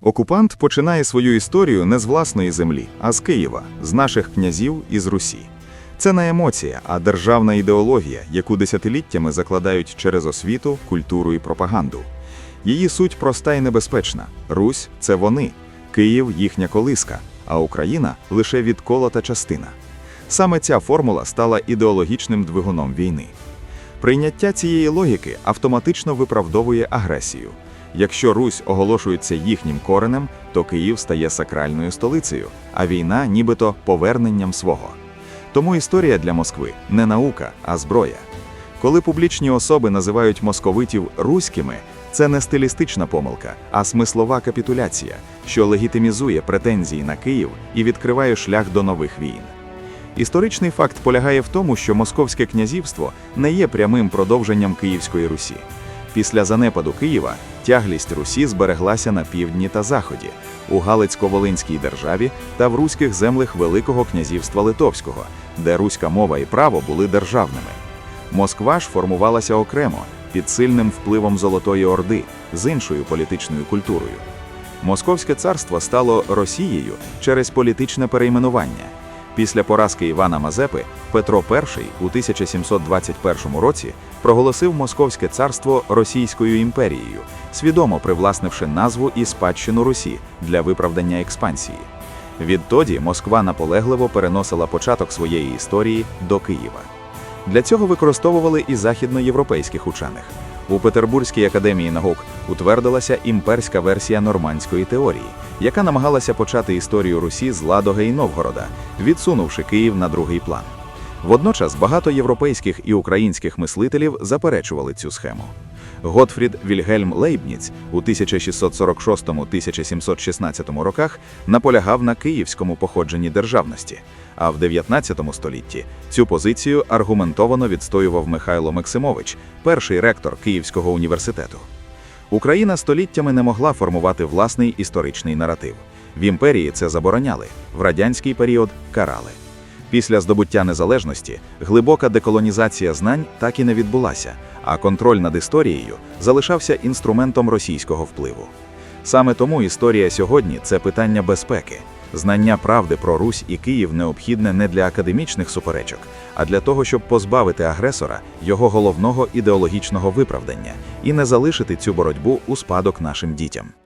Окупант починає свою історію не з власної землі, а з Києва, з наших князів і з Русі. Це не емоція, а державна ідеологія, яку десятиліттями закладають через освіту, культуру і пропаганду. Її суть проста і небезпечна: Русь це вони, Київ їхня колиска, а Україна лише відколота частина. Саме ця формула стала ідеологічним двигуном війни. Прийняття цієї логіки автоматично виправдовує агресію. Якщо Русь оголошується їхнім коренем, то Київ стає сакральною столицею, а війна нібито поверненням свого. Тому історія для Москви не наука, а зброя. Коли публічні особи називають московитів руськими, це не стилістична помилка, а смислова капітуляція, що легітимізує претензії на Київ і відкриває шлях до нових війн. Історичний факт полягає в тому, що Московське князівство не є прямим продовженням Київської Русі. Після занепаду Києва тяглість Русі збереглася на півдні та заході, у Галицько-Волинській державі та в руських землях Великого князівства Литовського, де руська мова і право були державними. Москва ж формувалася окремо, під сильним впливом Золотої Орди, з іншою політичною культурою. Московське царство стало Росією через політичне перейменування. Після поразки Івана Мазепи Петро І у 1721 році проголосив Московське царство Російською імперією, свідомо привласнивши назву і спадщину Русі для виправдання експансії. Відтоді Москва наполегливо переносила початок своєї історії до Києва. Для цього використовували і західноєвропейських учених. У Петербурзькій академії наук утвердилася імперська версія нормандської теорії, яка намагалася почати історію Русі з Ладога і Новгорода, відсунувши Київ на другий план. Водночас багато європейських і українських мислителів заперечували цю схему. Готфрід Вільгельм Лейбніц у 1646-1716 роках наполягав на київському походженні державності, а в 19 столітті цю позицію аргументовано відстоював Михайло Максимович, перший ректор Київського університету. Україна століттями не могла формувати власний історичний наратив. В імперії це забороняли, в радянський період карали. Після здобуття незалежності глибока деколонізація знань так і не відбулася, а контроль над історією залишався інструментом російського впливу. Саме тому історія сьогодні це питання безпеки. Знання правди про Русь і Київ необхідне не для академічних суперечок, а для того, щоб позбавити агресора його головного ідеологічного виправдання і не залишити цю боротьбу у спадок нашим дітям.